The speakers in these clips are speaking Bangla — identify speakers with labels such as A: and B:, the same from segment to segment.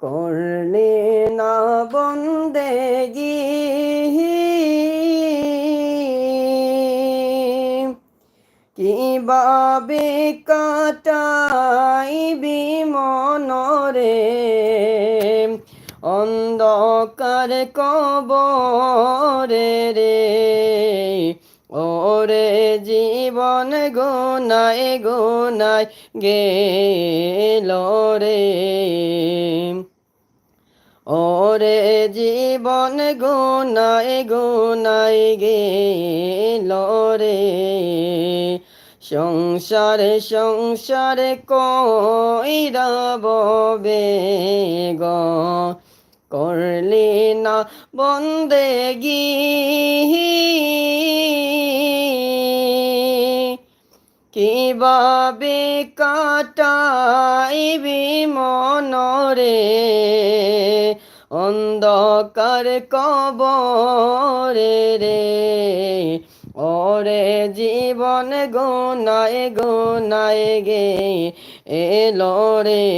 A: করলে না বন্দেগি কীভাবে কাটাইবি মনরে? অন্ধকার কবরে রে। ওরে জীবন গোনায় গোনায় গেল রে। ওরে জীবন গোনায় গোনায় গেল রে। সংসার সংসার কইরা ববে গ করলি না বন্দেগি? কীভাবে কাটাইবি মনরে, অন্ধকার কবরে রে। ওরে জীবন গোনায় গোনায় গে এলো রে।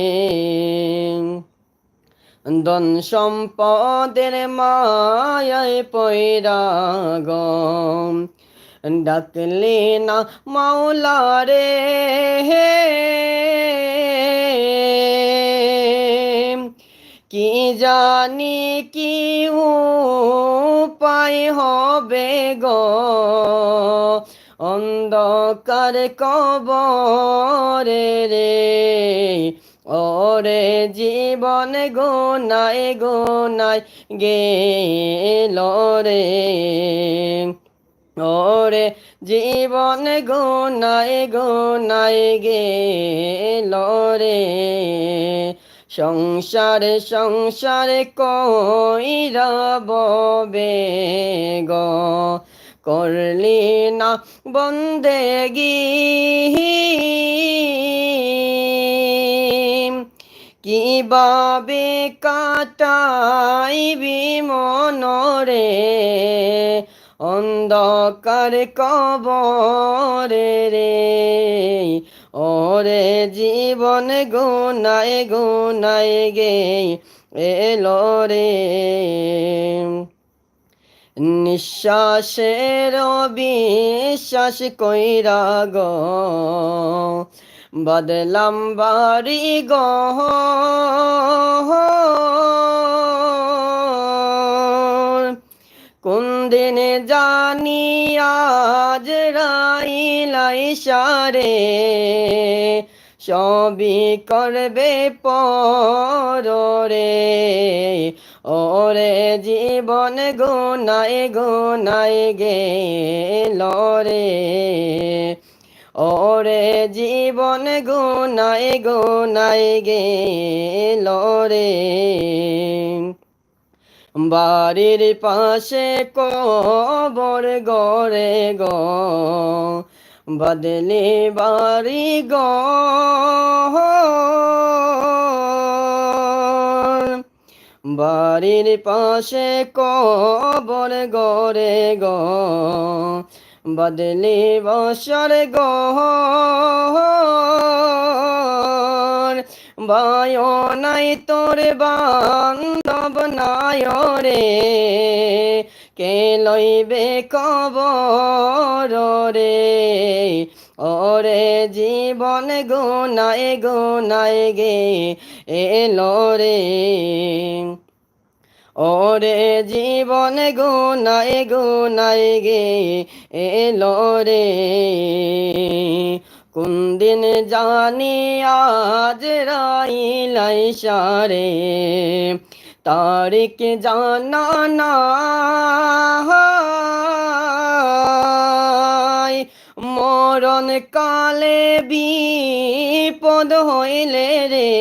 A: দন সম্পদের মায়ায় পৈরাগ ডাকলে না মাওলা রে। কি জানি কি উপায় হবে গো? অন্ধকার কবরে রে। ওরে জীবন গোনায় গোনায় গেল রে। ওরে জীবন গোনায় গোনায় গেল রে। সংসার সংসার কইরা ববে গ? করলি না বন্দেগি কীভাবে কাটাইবি মনরে অন্ধকার কবরে রে। ওরে জীবন গোনায় গোনায় গে এলো রে। নিঃশ্বাসের বিশ্বাস কইরা গ। বদলাম বাড়ি গ। কোন দিনে জানি আজ রাইলাই সারে সবই করবে পরে ওরে জীবন গোনায় গোনায় গেল রে। ওরে জীবন গোনায় গোনায় গেল রে। বাড়ির পাশে কবর গড়ে গ, বদলে বাড়ি গ। বাড়ির পাশে কবর গড়ে গ, বদলে বসর গ বায় নাই তোর বান্ধব নাই রে কে লইবে কবর রে ওরে জীবন গোনায় গোনায় গে এলো রে। ওরে জীবন গোনায় গোনায় গে এলো রে। কোন দিন জানি আজ রাইলাই সারে তারিখ জানা না মরণ কালে বিপদ হইলে রে।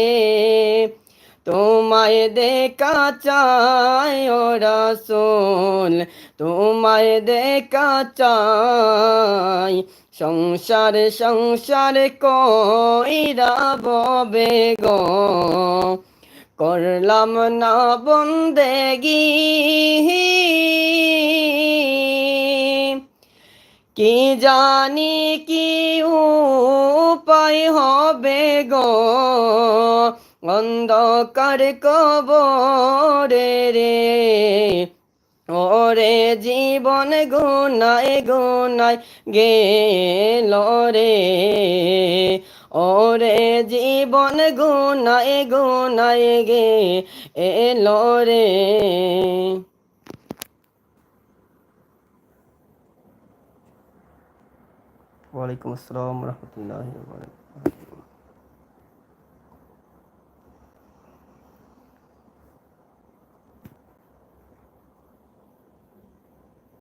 A: তোমায় দেখা চাই ও রাসূল, তোমায় দেখা চাই সংসার সংসার কইরা ববে গো। করলাম না বন্দেগি। কি জানি কি উপায় হবে গো? অন্ধকার কবরে রে। ওরে জীবন গুনায় গুনায় গেল রে। ওরে জীবন গুনায় গুনায় গে এলো রে। ওয়ালাইকুম আসসালাম রহমতুল্লাহ